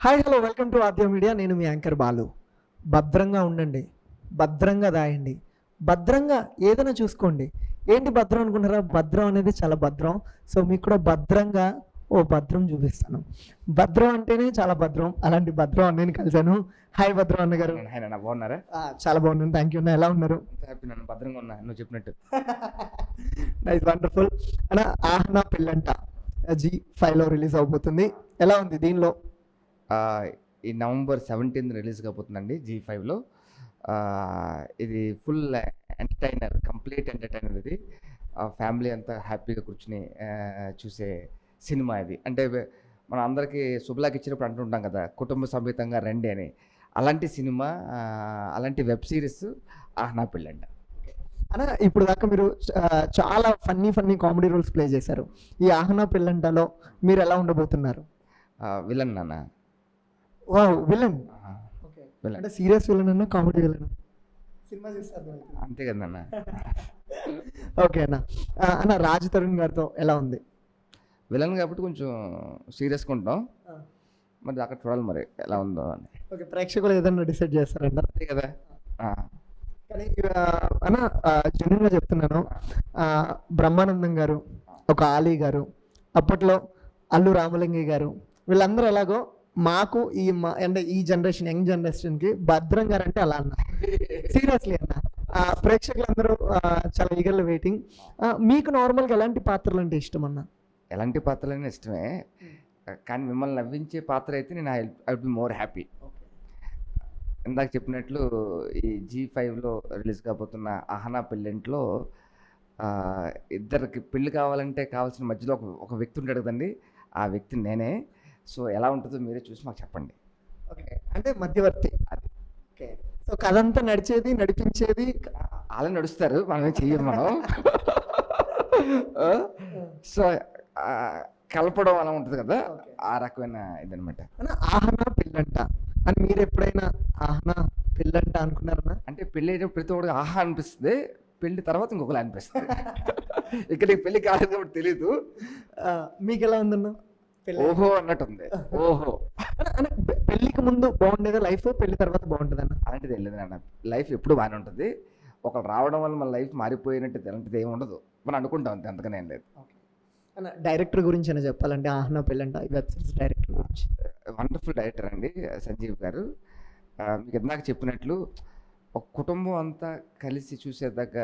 Hi hello welcome to Aadya media నేను మీ anchor Balu. భద్రంగా ఉండండి. భద్రంగా దాయండి. భద్రంగా ఏదైనా చూసుకోండి. ఏంటి భద్రం అనుకుంటారా భద్రం అనేది చాలా భద్రం. సో మీకు కూడా భద్రంగా ఓ భద్రం చూపిస్తాను. భద్రం అంటేనే చాలా భద్రం. అలాంటి భద్రం అన్నని కలిశాను. హాయ్ భద్రం అన్న గారు బాగున్నారా? చాలా బాగున్నాను. థ్యాంక్ యూ ఎలా ఉన్నారు? నన్ను భద్రంగా ఉన్నా. నువ్వు చెప్పినట్టు. నైస్ వండర్ఫుల్ అన్న ఆహ్నా పెళ్ళంట. జీ ఫైవ్లో రిలీజ్ అవబోతుంది. ఎలా ఉంది దీనిలో? ఈ నవంబర్ సెవెంటీన్త్ రిలీజ్ కాబోతుందండి జీ ఫైవ్లో. ఇది ఫుల్ ఎంటర్టైనర్ కంప్లీట్ ఎంటర్టైనర్ ఇది. ఫ్యామిలీ అంతా హ్యాపీగా కూర్చుని చూసే సినిమా ఇది. అంటే మన అందరికీ శుభలాకి ఇచ్చినప్పుడు అంటుంటాం కదా కుటుంబ సమేతంగా రండి అని. అలాంటి సినిమా అలాంటి వెబ్ సిరీస్ ఆహ్నా పెళ్ళంట. అన్న ఇప్పుడు దాకా మీరు చాలా funny funny comedy roles play చేశారు. ఈ ఆహ్నా పెళ్ళంటలో మీరు ఎలా ఉండబోతున్నారు? విలన్ నాన్న. ఓ విలన్. విలన్. అంటే సీరియస్ విలన్ అన్న కామెడీ విలన్ సినిమా చూస్తే అంతే కదా ఓకే అన్న. అన్న రాజ్ తరుణ్ గారితో ఎలా ఉంది? విలన్ కాబట్టి కొంచెం సీరియస్గా ఉంటాం. మరి అక్కడ చూడాలి మరి ఎలా ఉందో అని. ఓకే ప్రేక్షకులు ఏదైనా డిసైడ్ చేస్తారంట అంతే కదా. ఆ, కానీ అన్న జెన్యున్గా చెప్తున్నాను. ఆ, బ్రహ్మానందం గారు ఒక ఆలీ గారు అప్పట్లో అల్లు రామలింగయ్య గారు వీళ్ళందరూ ఎలాగో మాకు ఈ మా అంటే ఈ జనరేషన్ యంగ్ జనరేషన్కి భద్రం గారు అంటే అలా అన్న సీరియస్లీ అన్న. ప్రేక్షకులందరూ చాలా ఈగర్లు వెయిటింగ్ మీకు నార్మల్గా ఎలాంటి పాత్రలు అంటే ఇష్టం అన్న? ఎలాంటి పాత్రలైనా ఇష్టమే. కానీ మిమ్మల్ని నవ్వించే పాత్ర అయితే నేను I will be more happy. ఇందాక చెప్పినట్లు ఈ జీ ఫైవ్లో రిలీజ్ కాబోతున్న అహనా పెళ్ళింట్లో ఇద్దరికి పెళ్ళి కావాలంటే కావాల్సిన మధ్యలో ఒక ఒక వ్యక్తి ఉంటాడు కదండి. ఆ వ్యక్తి నేనే. సో ఎలా ఉంటుందో మీరే చూసి మాకు చెప్పండి. ఓకే. అంటే మధ్యవర్తి. అది. ఓకే. సో కథంతా నడిచేది నడిపించేది అలా నడుస్తారు మనం ఏం చెయ్యం మనం. సో కలపడం అలా ఉంటుంది కదా. ఆ రకమైన ఇదనమాట ఆహనా పిల్లంట అని మీరు ఎప్పుడైనా ఆహనా పిల్లంట అనుకున్నారన్నా? అంటే పెళ్ళి అయినప్పుడు ప్రతి ఒక్కడికి ఆహా అనిపిస్తుంది పెళ్ళి తర్వాత ఇంకొకలా అనిపిస్తుంది. ఇక్కడ పెళ్ళి కాలేదు కాబట్టి తెలీదు. మీకు ఎలా ఉందన్న? ఓహో అన్నట్టుంది. ఓహో. అన్న, అన్న, పె- పెళ్ళికి ముందు బాగుండేదా? లైఫ్ పెళ్ళి తర్వాత బాగుంటుందన్న అలాంటిది వెళ్ళదు నాన్న లైఫ్ ఎప్పుడు బాగానే ఉంటుంది. ఒకరు రావడం వల్ల మన లైఫ్ మారిపోయినట్టు అలాంటిది ఏమి ఉండదు. మనం అనుకుంటాం అంతే అంతకనే లేదు. అన్న డైరెక్టర్ గురించి అయినా చెప్పాలంటే Ahana Pellanta web series director గురించి. వండర్ఫుల్ డైరెక్టర్ అండి సంజీవ్ గారు. మీకు ఇందాక చెప్పినట్లు ఒక కుటుంబం అంతా కలిసి చూసేదగ్గ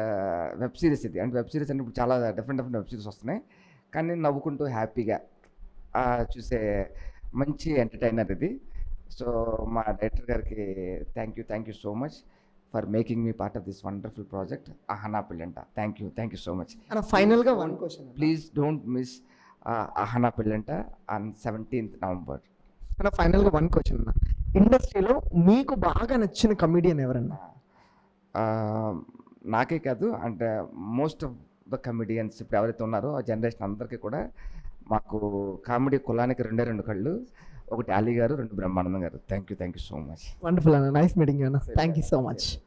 వెబ్ సిరీస్ ఇది. అంటే వెబ్ సిరీస్ అంటే ఇప్పుడు చాలా డిఫరెంట్ డిఫరెంట్ వెబ్ సిరీస్ వస్తున్నాయి. కానీ నవ్వుకుంటూ హ్యాపీగా చూసే మంచి ఎంటర్టైనర్ ఇది. సో మా డైరెక్టర్ గారికి thank you thank you so much for making me part of this wonderful project. Ahana Pellanta. Thank you thank you so much. ఫైనల్గా one question please don't miss Ahana Pellanta on seventeenth November అన్న ఫైనల్గా one question అన్న. ఇండస్ట్రీలో మీకు బాగా నచ్చిన comedian ఎవరన్నా? నాకే కాదు అంటే మోస్ట్ ఆఫ్ ద కమెడియన్స్ ఇప్పుడు ఎవరైతే ఉన్నారో ఆ జనరేషన్ అందరికీ కూడా మాకు కామెడీ కులానికి రెండే రెండు కళ్ళు ఒకటి అలీ గారు రెండు బ్రహ్మానందం గారు. Thank you thank you so much wonderful అన్న నైస్ మీటింగ్ అన్న. Thank you so much